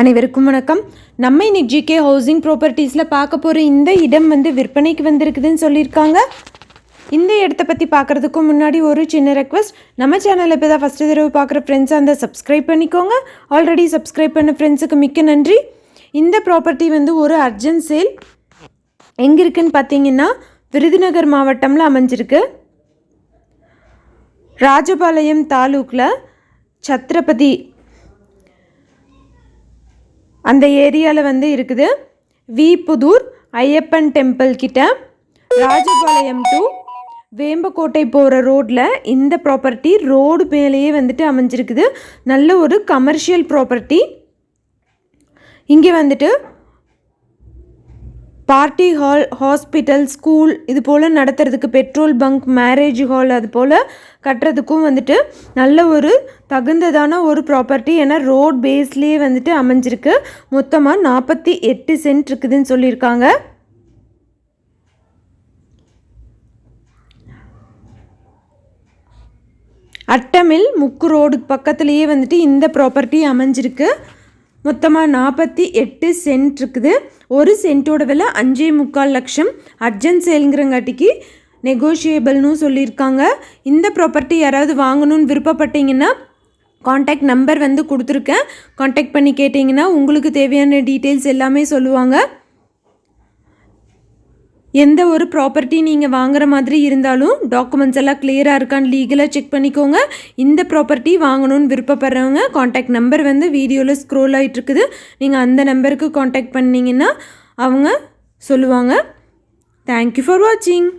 அனைவருக்கும் வணக்கம். நம்ம இன்னைக்கு ஜிகே ஹவுசிங் ப்ராப்பர்ட்டிஸில் பார்க்க போகிற இந்த இடம் வந்து விற்பனைக்கு வந்திருக்குதுன்னு சொல்லியிருக்காங்க. இந்த இடத்த பற்றி பார்க்குறதுக்கு முன்னாடி ஒரு சின்ன ரெக்வஸ்ட் நம்ம சேனலில் இப்போ தான் ஃபஸ்ட்டு தடவை பார்க்குற ஃப்ரெண்ட்ஸாக அந்த சப்ஸ்கிரைப் பண்ணிக்கோங்க. ஆல்ரெடி சப்ஸ்கிரைப் பண்ண ஃப்ரெண்ட்ஸுக்கு மிக்க நன்றி. இந்த ப்ராப்பர்ட்டி வந்து ஒரு அர்ஜென்ட் சேல் எங்கே இருக்குன்னு பார்த்தீங்கன்னா விருதுநகர் மாவட்டமில் அமைஞ்சிருக்கு. ராஜபாளையம் தாலூக்கில் சத்ரபதி அந்த ஏரியாவில் வந்து இருக்குது வி புதூர் ஐயப்பன் டெம்பிள் கிட்ட. ராஜபாளையம் டு வேம்பக்கோட்டை போகிற ரோட்டில் இந்த ப்ராப்பர்ட்டி ரோடு மேலேயே வந்துட்டு அமைஞ்சிருக்குது. நல்ல ஒரு கமர்ஷியல் ப்ராப்பர்ட்டி இங்கே வந்துட்டு பார்ட்டி ஹால் ஹாஸ்பிட்டல் ஸ்கூல் இது போல் நடத்துறதுக்கு பெட்ரோல் பங்க் மேரேஜ் ஹால் அது போல் கட்டுறதுக்கும் வந்துட்டு நல்ல ஒரு தகுந்ததான ஒரு ப்ராப்பர்ட்டி. ஏன்னா ரோட் பேஸ்லேயே வந்துட்டு அமைஞ்சிருக்கு. மொத்தமாக நாற்பத்தி எட்டு சென்ட் இருக்குதுன்னு சொல்லியிருக்காங்க. அட்டமில் முக்கு ரோடு பக்கத்துலேயே வந்துட்டு இந்த ப்ராப்பர்ட்டி அமைஞ்சிருக்கு. மொத்தமாக நாற்பத்தி எட்டு சென்ட் இருக்குது. ஒரு சென்ட்டோட விலை அஞ்சே முக்கால் லட்சம். அர்ஜென்ட் சேலுங்கிறங்காட்டிக்கு நெகோஷியபிள்னு சொல்லியிருக்காங்க. இந்த ப்ராப்பர்ட்டி யாராவது வாங்கணும்னு விருப்பப்பட்டீங்கன்னா காண்டாக்ட் நம்பர் வந்து கொடுத்துருக்கேன். காண்டாக்ட் பண்ணி கேட்டிங்கன்னா உங்களுக்கு தேவையான டீட்டெயில்ஸ் எல்லாமே சொல்லுவாங்க. எந்த ஒரு ப்ராப்பர்ட்டி நீங்கள் வாங்குற மாதிரி இருந்தாலும் டாக்குமெண்ட்ஸ் எல்லாம் கிளியராக இருக்கான்னு லீகலாக செக் பண்ணிக்கோங்க. இந்த ப்ராப்பர்ட்டி வாங்கணும்னு விருப்பப்படுறவங்க காண்டாக்ட் நம்பர் வந்து வீடியோவில் ஸ்க்ரோல் ஆகிட்டு இருக்குது. நீங்கள் அந்த நம்பருக்கு காண்டாக்ட் பண்ணிங்கன்னா அவங்க சொல்லுவாங்க. தேங்க்யூ ஃபார் வாட்சிங்